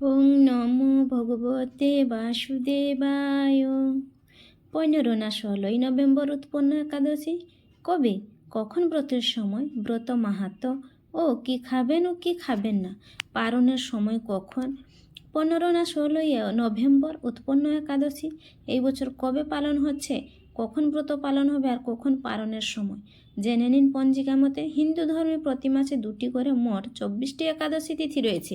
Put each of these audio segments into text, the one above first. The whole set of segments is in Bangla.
ওং নমো ভগবতে বাসুদেবায়। পনেরো না ষোলোই নভেম্বর উৎপন্ন একাদশী। কবে? কখন ব্রতের সময়? ব্রত মাহাত্ম। ও, কি খাবেন ও কি খাবেন না? পারণের সময় কখন? পনেরো না ষোলোই নভেম্বর উৎপন্ন একাদশী। এই বছর কবে পালন হচ্ছে? কখন ব্রত পালন হবে আর কখন পালনের সময়? জেনে নিন পঞ্জিকা মতে হিন্দু ধর্মে প্রতি মাসে দুটি করে মোট চব্বিশটি একাদশী তিথি রয়েছে।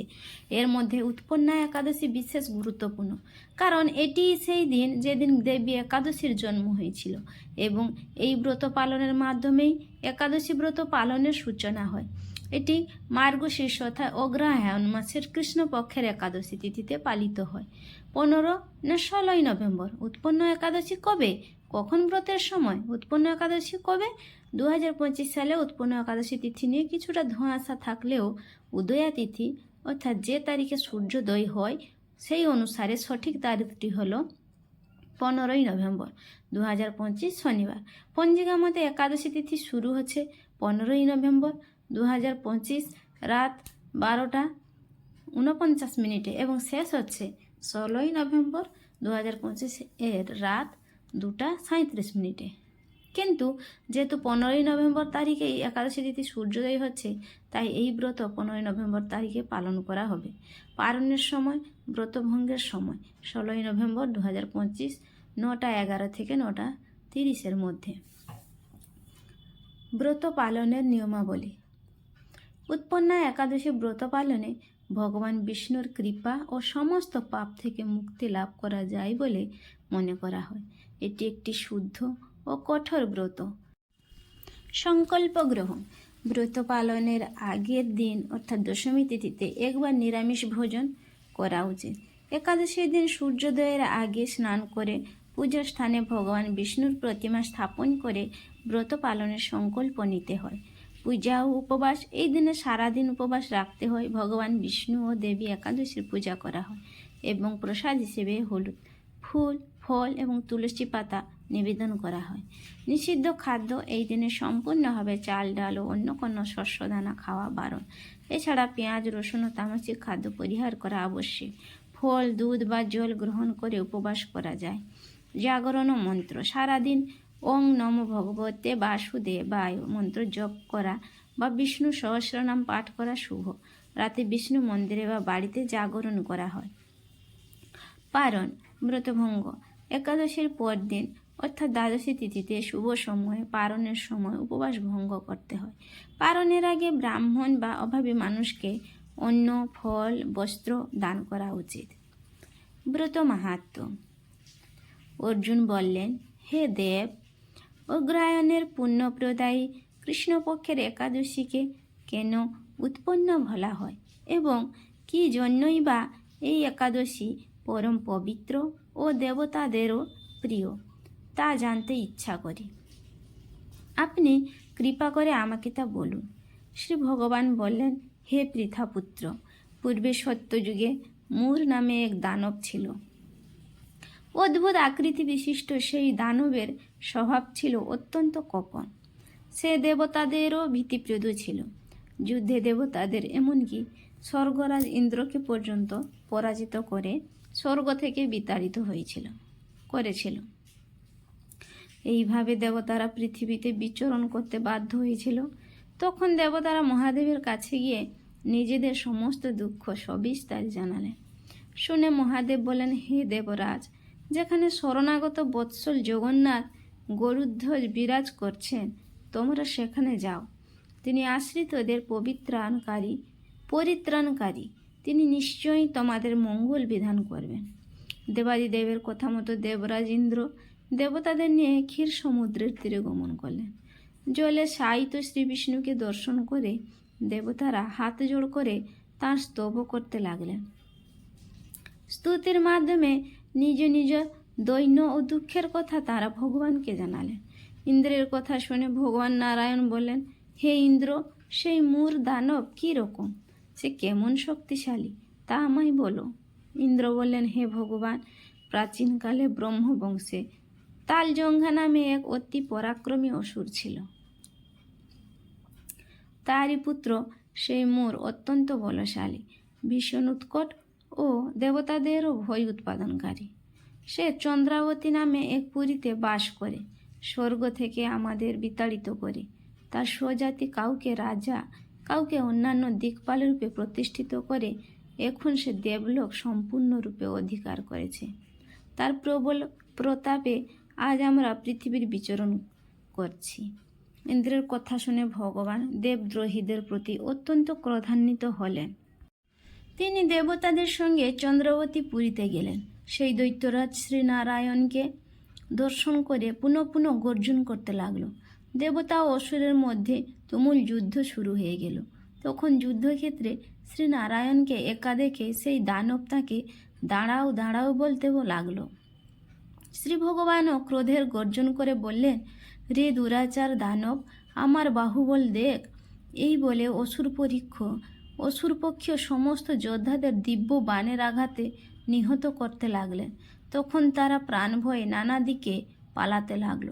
এর মধ্যে উৎপন্না একাদশী বিশেষ গুরুত্বপূর্ণ। কারণ এটি সেই দিন যেদিন দেবী একাদশীর জন্ম হয়েছিল এবং এই ব্রত পালনের মাধ্যমেই একাদশী ব্রত পালনের সূচনা হয়। এটি মার্গশীর্ষ অর্থাৎ অগ্রহায়ণ মাসের কৃষ্ণপক্ষের একাদশী তিথিতে পালিত হয়। পনেরো না ষোলোই নভেম্বর, উৎপন্ন একাদশী কবে? কখন ব্রতের সময়? উৎপন্ন একাদশী কবে? দু হাজার পঁচিশ সালে উৎপন্ন একাদশী তিথি নিয়ে কিছুটা ধোঁয়াশা থাকলেও উদয়া তিথি, অর্থাৎ যে তারিখে সূর্যোদয় হয়, সেই অনুসারে সঠিক তারিখটি হলো পনেরোই নভেম্বর দু হাজার পঁচিশ শনিবার। পঞ্জিকা মতে একাদশী তিথি শুরু হচ্ছে পনেরোই নভেম্বর দু হাজার পঁচিশ রাত বারোটা উনপঞ্চাশ মিনিটে এবং শেষ হচ্ছে ষোলোই নভেম্বর দু হাজার পঁচিশ এর রাত দুটা সাঁত্রিশ মিনিটে। কিন্তু যেহেতু পনেরোই নভেম্বর তারিখে এই একাদশী তিথি সূর্যোদয় হচ্ছে, তাই এই ব্রত পনেরোই নভেম্বর তারিখে পালন করা হবে। পালনের সময়, ব্রতভঙ্গের সময়, ষোলোই নভেম্বর দু হাজার পঁচিশ, নটা এগারো থেকে নটা তিরিশের মধ্যে। ব্রত পালনের নিয়মাবলী। উৎপন্না একাদশী ব্রত পালনে ভগবান বিষ্ণুর কৃপা ও সমস্ত পাপ থেকে মুক্তি লাভ করা যায় বলে মনে করা হয়। এটি একটি শুদ্ধ ও কঠোর ব্রত। সংকল্প গ্রহণ ব্রত পালনের আগের দিন, অর্থাৎ দশমী তিথিতে, একবার নিরামিষ ভোজন করা উচিত। একাদশীর দিন সূর্যোদয়ের আগে স্নান করে পূজার স্থানে ভগবান বিষ্ণুর প্রতিমা স্থাপন করে ব্রত পালনের সংকল্প নিতে হয়। পূজা ও উপবাস, এই দিনে সারাদিন উপবাস রাখতে হয়। ভগবান বিষ্ণু ও দেবী একাদশীর পূজা করা হয় এবং প্রসাদ হিসেবে হলুদ, ফুল ফল এবং তুলসী পাতা নিবেদন করা হয়। নিষিদ্ধ খাদ্য এই দিনে সম্পূর্ণভাবে চাল, ডাল ও অন্য কোনো শস্য, দানা, খাওয়া, বারণ। এছাড়া পেঁয়াজ, রসুন ও তামাসিক খাদ্য পরিহার করা আবশ্যক। ফল, দুধ বা জল গ্রহণ করে উপবাস করা যায়। জাগরণ মন্ত্র। সারাদিন ওং নম ভগবতে বাসুদেবায় মন্ত্র জপ করা বা বিষ্ণু সহস্রনাম পাঠ করা শুভ। রাতে বিষ্ণু মন্দিরে বা বাড়িতে জাগরণ করা হয়। পারণ। ব্রতভঙ্গ। একাদশীর পর দিন অর্থাৎ দ্বাদশী তিথিতে শুভ সময়ে পারণের সময় উপবাস ভঙ্গ করতে হয়। পারণের আগে ব্রাহ্মণ বা অভাবী মানুষকে অন্ন, ফল, বস্ত্র দান করা উচিত। ব্রত মাহাত্ম। অর্জুন বললেন, হে দেব, অগ্রায়ণের পুণ্যপ্রদায়ী কৃষ্ণপক্ষের একাদশীকে কেন উৎপন্ন বলা হয়? এবং কি জন্যই বা এই একাদশী পরম পবিত্র ও দেবতাদেরও প্রিয়, তা জানতে ইচ্ছা করি। আপনি কৃপা করে আমাকে তা বলুন। শ্রী ভগবান বললেন, হে পৃথাপুত্র পূর্বে সত্যযুগে মূর নামে এক দানব ছিল। অদ্ভুত আকৃতি বিশিষ্ট সেই দানবের স্বভাব ছিল অত্যন্ত কপন। সে দেবতাদেরও ভীতিপ্রদ ছিল। যুদ্ধে দেবতাদের এমনকি স্বর্গরাজ ইন্দ্রকে পর্যন্ত পরাজিত করে স্বর্গ থেকে বিতাড়িত হয়েছিল, করেছিল। এইভাবে দেবতারা পৃথিবীতে বিচরণ করতে বাধ্য হয়েছিল। তখন দেবতারা মহাদেবের কাছে গিয়ে নিজেদের সমস্ত দুঃখ, সবিস্তার জানালেন। শুনে মহাদেব বলেন হে দেবরাজ, যেখানে শরণাগত বৎসল জগন্নাথ গরুধ্বজ বিরাজ করছেন, তোমরা সেখানে যাও। তিনি আশ্রিতদের পবিত্রাণকারী, পরিত্রাণকারী তিনি নিশ্চয়ই তোমাদের মঙ্গল বিধান করবেন। দেবাদিদেবের কথা মতো দেবরাজ ইন্দ্র দেবতাদের নিয়ে ক্ষীর সমুদ্রের তীরে গমন করলেন। জলে সাইত শ্রী বিষ্ণুকে দর্শন করে দেবতারা হাত জোড় করে তাঁর স্তব করতে লাগলেন। স্তুতির মাধ্যমে নিজ নিজ দৈন্য ও দুঃখের কথা তারা ভগবানকে জানালেন। ইন্দ্রের কথা শুনে ভগবান নারায়ণ বললেন, হে ইন্দ্র, সেই মূর দানব কী রকম? সে কেমন শক্তিশালী, তা আমায় বলো। ইন্দ্র বললেন, হে ভগবান, প্রাচীনকালে ব্রহ্মবংশে তালজঙ্ঘা নামে এক অতি পরাক্রমী অসুর ছিল। তারই পুত্র সেই মোর অত্যন্ত বলশালী, ভীষণ উৎকট ও দেবতাদেরও ভয় উৎপাদনকারী। সে চন্দ্রাবতী নামে এক পুরীতে বাস করে, স্বর্গ থেকে আমাদের বিতাড়িত করে। তার স্বজাতি কাউকে রাজা কাউকে অন্যান্য দিকপাল রূপে প্রতিষ্ঠিত করে এখন সে দেবলোক সম্পূর্ণরূপে অধিকার করেছে। তার প্রবল প্রতাপে আজ আমরা পৃথিবীর বিচরণ করছি। ইন্দ্রের কথা শুনে ভগবান দেবদ্রোহীদের প্রতি অত্যন্ত ক্রধান্বিত হলেন। তিনি দেবতাদের সঙ্গে চন্দ্রবতী পুরীতে গেলেন। সেই দৈত্যরাজ শ্রীনারায়ণকে দর্শন করে পুনঃ পুনঃ গর্জন করতে লাগল। দেবতা অসুরের মধ্যে তুমুল যুদ্ধ শুরু হয়ে গেল। তখন যুদ্ধক্ষেত্রে শ্রীনারায়ণকে একা দেখে সেই দানব তাকে দাঁড়াও দাঁড়াও বলতেও লাগল। শ্রী ভগবানও ক্রোধের গর্জন করে বললেন, রে দুরাচার দানব, আমার বাহুবল দেখ। এই বলে অসুর পরীক্ষ অসুরপক্ষীয় সমস্ত যোদ্ধাদের দিব্য বাণের আঘাতে নিহত করতে লাগলেন। তখন তারা প্রাণ ভয়ে নানা দিকে পালাতে লাগল।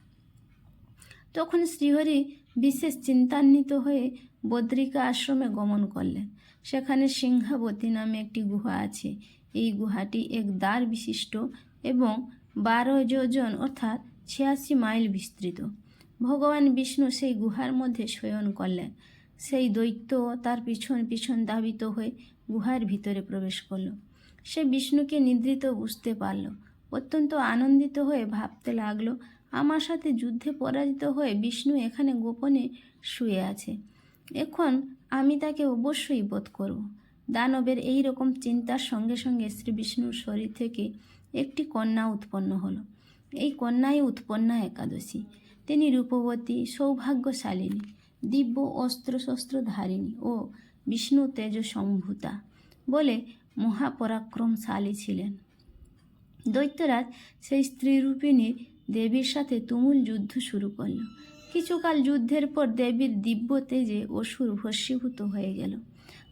তখন শ্রীহরি বিশেষ চিন্তান্বিত হয়ে বদ্রিকা আশ্রমে গমন করলেন। সেখানে সিংহাবতী নামে একটি গুহা আছে। এই গুহাটি এক দ্বার বিশিষ্ট এবং বারো যোজন অর্থাৎ ছিয়াশি মাইল বিস্তৃত। ভগবান বিষ্ণু সেই গুহার মধ্যে শয়ন করলেন। সেই দৈত্য তার পিছন পিছন দাবিত হয়ে গুহার ভিতরে প্রবেশ করল। সে বিষ্ণুকে নিদ্রিত বুঝতে পারল। অত্যন্ত আনন্দিত হয়ে ভাবতে লাগল আমার সাথে যুদ্ধে পরাজিত হয়ে বিষ্ণু এখানে গোপনে শুয়ে আছে। এখন আমি তাকে অবশ্যই বোধ করব। দানবের এই রকম চিন্তার সঙ্গে সঙ্গে শ্রী বিষ্ণুর শরীর থেকে একটি কন্যা উৎপন্ন হলো। এই কন্যাই উৎপন্না একাদশী। তিনি রূপবতী, সৌভাগ্যশালিনী, দিব্য অস্ত্র শস্ত্রধারিণী ও বিষ্ণু তেজ সম্ভূতা বলে মহাপরাক্রমশালী ছিলেন। দৈত্যরাজ সেই স্ত্রীরূপিণী দেবীর সাথে তুমুল যুদ্ধ শুরু করল। কিছুকাল যুদ্ধের পর দেবীর দিব্য তেজে অসুর ভস্মীভূত হয়ে গেল।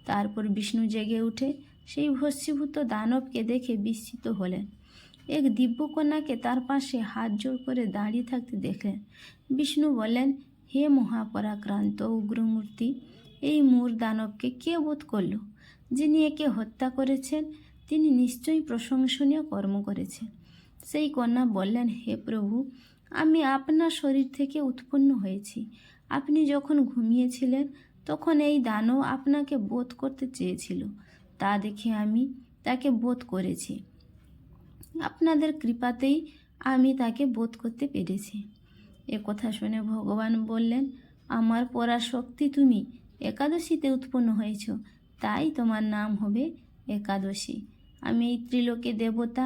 তারপর বিষ্ণু জেগে উঠে সেই ভস্মীভূত দানবকে দেখে বিস্মিত হলেন। এক দিব্যকন্যাকে তার পাশে হাত জোড় করে দাঁড়িয়ে থাকতে দেখলেন। বিষ্ণু বলেন হে মহাপরাক্রান্ত উগ্রমূর্তি, এই মূর দানবকে কে বোধ করল? যিনি একে হত্যা করেছেন, তিনি নিশ্চয়ই প্রশংসনীয় কর্ম করেছেন। সেই কন্যা বললেন, হে প্রভু, আমি আপনার শরীর থেকে উৎপন্ন হয়েছি। আপনি যখন ঘুমিয়েছিলেন, তখন এই দানব আপনাকে বোধ করতে চেয়েছিল। তা দেখে আমি তাকে বোধ করেছি। আপনাদের কৃপাতেই আমি তাকে বোধ করতে পেরেছি। এ কথা শুনে ভগবান বললেন, আমার পরাশক্তি তুমি একাদশীতে উৎপন্ন হয়েছ, তাই তোমার নাম হবে একাদশী। আমি এই ত্রিলোকে দেবতা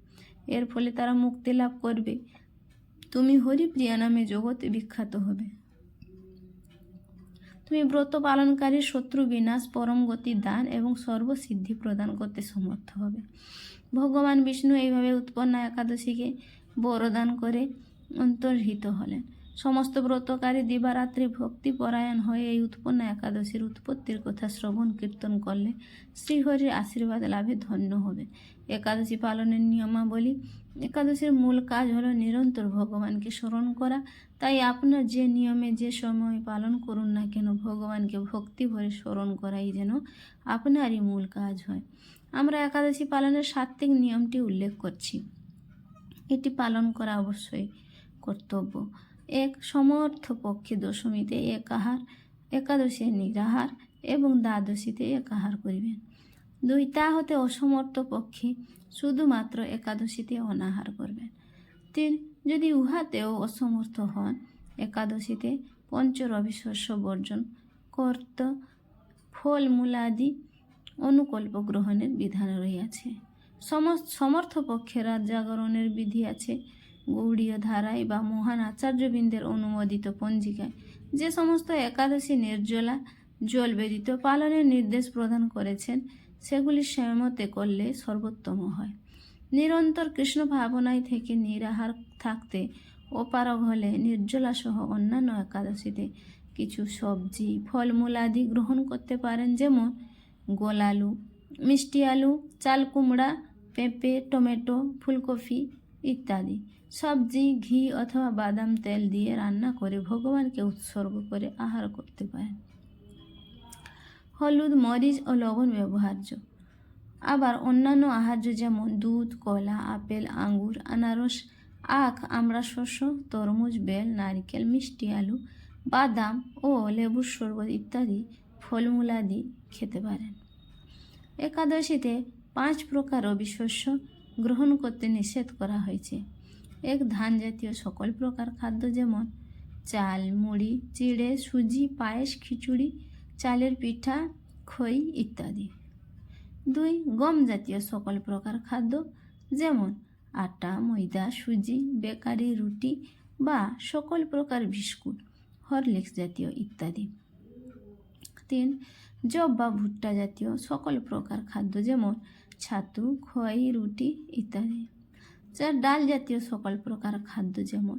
এর ফলে তারা মুক্তি লাভ করবে। তুমি হরিপ্রিয়া নামে জগতে বিখ্যাত হবে। তুমি ব্রত পালনকারী শত্রু বিনাশ, পরম গতি দান এবং সর্বসিদ্ধি প্রদান করতে সমর্থ হবে। ভগবান বিষ্ণু এইভাবে উৎপন্ন একাদশীকে বরদান করে অন্তর্হিত হলেন। সমস্ত ব্রতকারী দিবারাত্রি ভক্তিপরায়ণ হয়ে এই উৎপন্ন একাদশীর উৎপত্তির কথা শ্রবণ কীর্তন করলে শ্রীহরির আশীর্বাদ লাভে ধন্য হবে। একাদশী পালনের নিয়মাবলী, একাদশীর মূল কাজ হলো নিরন্তর ভগবানকে স্মরণ করা। তাই আপনার যে নিয়মে যে সময় পালন করুন না কেন, ভগবানকে ভক্তি ভরে স্মরণ করাই যেন আপনারই মূল কাজ হয়। আমরা একাদশী পালনের সাত্ত্বিক নিয়মটি উল্লেখ করছি। এটি পালন করা অবশ্যই কর্তব্য। এক সমর্থ পক্ষে দশমীতে এক আহার একাদশী নিরাহার এবং দ্বাদশীতে এক আহার করিবেন। দুই তা হতে অসমর্থ পক্ষে শুধুমাত্র একাদশীতে অনাহার করবেন। তিন, যদি উহাতেও অসমর্থ হন, একাদশীতে পঞ্চরবি শস্য বর্জন কর্ত ফল মূলাদি অনুকল্প গ্রহণের বিধান সমস্ত সমর্থ পক্ষে রাত জাগরণের বিধি আছে। গৌড়ীয় ধারায় বা মহান আচার্যবৃন্দের অনুমোদিত পঞ্জিকায় যে সমস্ত একাদশী নির্জলা জল ব্যতীত পালনের নির্দেশ প্রদান করেছেন, সেগুলি সেমতে করলে সর্বোত্তম হয়। নিরন্তর কৃষ্ণ ভাবনায় থেকে নিরাহার থাকতে অপারগ হলে নির্জলা সহ অন্যান্য একাদশীতে কিছু সবজি, ফলমূল আদি গ্রহণ করতে পারেন, যেমন গোলালু, মিষ্টি আলু, চাল কুমড়া, পেঁপে, টমেটো, ফুলকপি ইত্যাদি। সবজি, ঘি অথবা বাদাম তেল দিয়ে রান্না করে ভগবানকে উৎসর্গ করে আহার করতে পারেন। হলুদ, মরিচ ও লবণ ব্যবহার্য। আবার অন্যান্য আহার্য যেমন দুধ, কলা, আপেল, আঙ্গুর, আনারস, আখ, আমরা শস্য, তরমুজ, বেল, নারকেল, মিষ্টি আলু, বাদাম ও লেবুর শরবত ইত্যাদি ফলমূলাদি খেতে পারেন। একাদশীতে পাঁচ প্রকার রবি শস্য গ্রহণ করতে নিষেধ করা হয়েছে। এক ধান জাতীয় সকল প্রকার খাদ্য যেমন চাল, মুড়ি, চিড়ে, সুজি, পায়েস, খিচুড়ি, চালের পিঠা, খই ইত্যাদি। দুই গম জাতীয় সকল প্রকার খাদ্য যেমন আটা, ময়দা, সুজি, বেকারি, রুটি বা সকল প্রকার বিস্কুট, হরলিক্স জাতীয় ইত্যাদি। তিন, জব বা ভুট্টা জাতীয় সকল প্রকার খাদ্য যেমন ছাতু, খই, রুটি ইত্যাদি। চার ডাল জাতীয় সকল প্রকার খাদ্য যেমন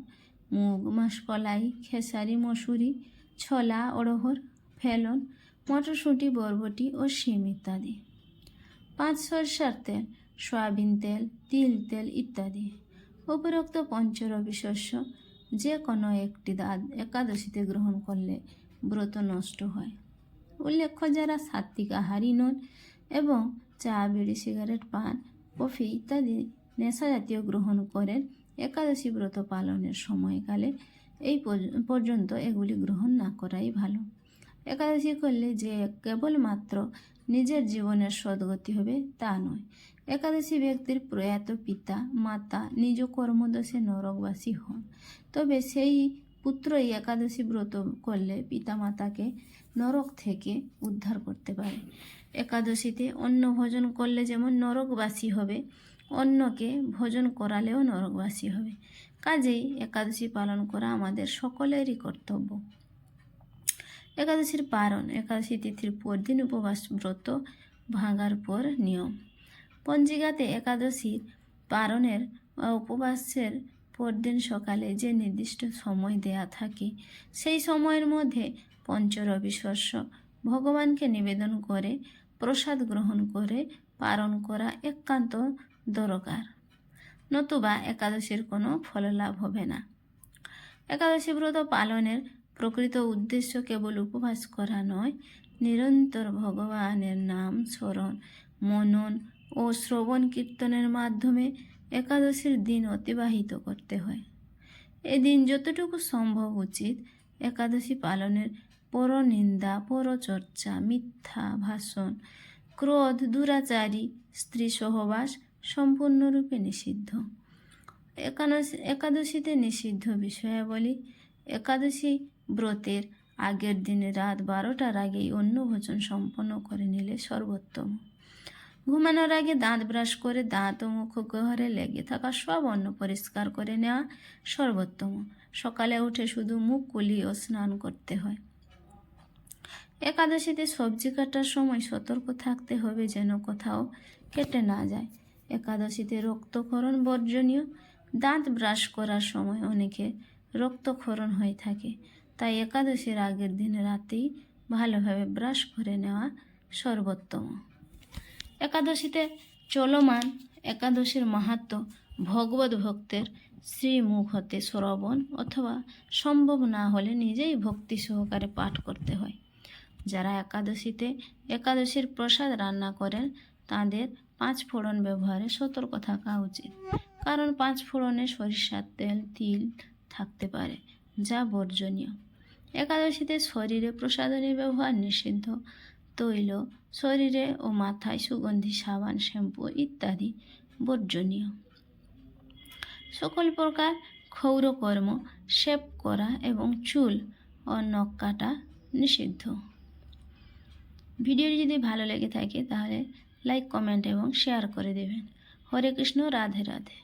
মুগ, মাসকলাই, খেসারি, মসুরি, ছোলা, অড়হর, ফেলন, মটরশুঁটি, বরবটি ও শিম ইত্যাদি। পাঁচ সরষার তেল, সয়াবিন তেল, তিল তেল ইত্যাদি। উপরোক্ত পঞ্চরবি শস্য যে কোনো একটি একাদশীতে গ্রহণ করলে ব্রত নষ্ট হয়। উল্লেখ্য, যারা সাত্বিক আহারী নন এবং চা, বিড়ি, সিগারেট, পান, কফি ইত্যাদি নেশা জাতীয় গ্রহণ করেন একাদশী ব্রত পালনের সময়কালে এই পর্যন্ত এগুলি গ্রহণ না করাই ভালো। একাদশী করলে যে কেবলমাত্র নিজের জীবনের সদ্গতি হবে তা নয়। একাদশী ব্যক্তির প্রয়াত পিতা, মাতা, নিজ কর্মদোষে নরকবাসী হন। তবে সেই পুত্রই একাদশী ব্রত করলে পিতা মাতাকে নরক থেকে উদ্ধার করতে পারে। একাদশীতে অন্ন ভোজন করলে যেমন নরকবাসী হবে অন্যকে ভোজন করালেও নরকবাসী হবে। কাজেই একাদশী পালন করা আমাদের সকলেরই কর্তব্য। একাদশীর পারণ, একাদশী তিথির পরদিন উপবাস ব্রত ভাঙার পর নিয়ম। পঞ্জিকাতে একাদশীর পারণের উপবাসের পরদিন সকালে যে নির্দিষ্ট সময় দেয়া থাকে, সেই সময়ের মধ্যে পঞ্চরবি শস্য ভগবানকে নিবেদন করে, প্রসাদ গ্রহণ করে পালন করা একান্ত দরকার। নতুবা একাদশীর কোনো ফললাভ হবে না। একাদশী ব্রত পালনের প্রকৃত উদ্দেশ্য কেবল উপবাস করা নয়, নিরন্তর ভগবানের নাম স্মরণ, মনন ও শ্রবণ কীর্তনের মাধ্যমে একাদশীর দিন অতিবাহিত করতে হয়। এদিন যতটুকু সম্ভব উচিত একাদশী পালনের পরনিন্দা, পরচর্চা, মিথ্যা ভাষণ, ক্রোধ, দুরাচারী, স্ত্রী সহবাস সম্পূর্ণরূপে নিষিদ্ধ। একাদশী, একাদশীতে নিষিদ্ধ বিষয়াবলী। একাদশী ব্রতের আগের দিনে রাত বারোটার আগেই অন্য ভোজন সম্পন্ন করে নিলে সর্বোত্তম। ঘুমানোর আগে দাঁত ব্রাশ করে দাঁত ও মুখ গহরে লেগে থাকা সব অন্ন পরিষ্কার করে নেওয়া সর্বোত্তম। সকালে উঠে শুধু মুখ কুলি ও স্নান করতে হয়। একাদশীতে সবজি কাটার সময় সতর্ক থাকতে হবে যেন কোথাও কেটে না যায়। একাদশীতে রক্তক্ষরণ বর্জনীয়। দাঁত ব্রাশ করার সময় অনেকে রক্তক্ষরণ হয়ে থাকে। তাই একাদশীর আগের দিন রাতেই ভালোভাবে ব্রাশ করে নেওয়া সর্বোত্তম। একাদশীতে চলমান একাদশীর মাহাত্ম ভগবত ভক্তের শ্রীমুখ হতে শ্রবণ অথবা সম্ভব না হলে নিজেই ভক্তি সহকারে পাঠ করতে হয়। যারা একাদশীতে একাদশীর প্রসাদ রান্না করেন, তাদের পাঁচ ফোড়ন ব্যবহারে সতর্ক থাকা উচিত। কারণ পাঁচ ফোড়নে সরিষার তেল, তিল থাকতে পারে, যা বর্জনীয়। একাদশীতে শরীরে প্রসাধনী ব্যবহার নিষিদ্ধ। তৈল, শরীরে ও মাথায় সুগন্ধি, সাবান, শ্যাম্পু ইত্যাদি বর্জনীয়। সকল প্রকার ক্ষৌরকর্ম, শেপ করা এবং চুল ও নখ কাটা নিষিদ্ধ। ভিডিওটি যদি ভালো লেগে থাকে, তাহলে লাইক কমেন্ট এবং শেয়ার করে দেবেন। হরে কৃষ্ণ রাধে রাধে।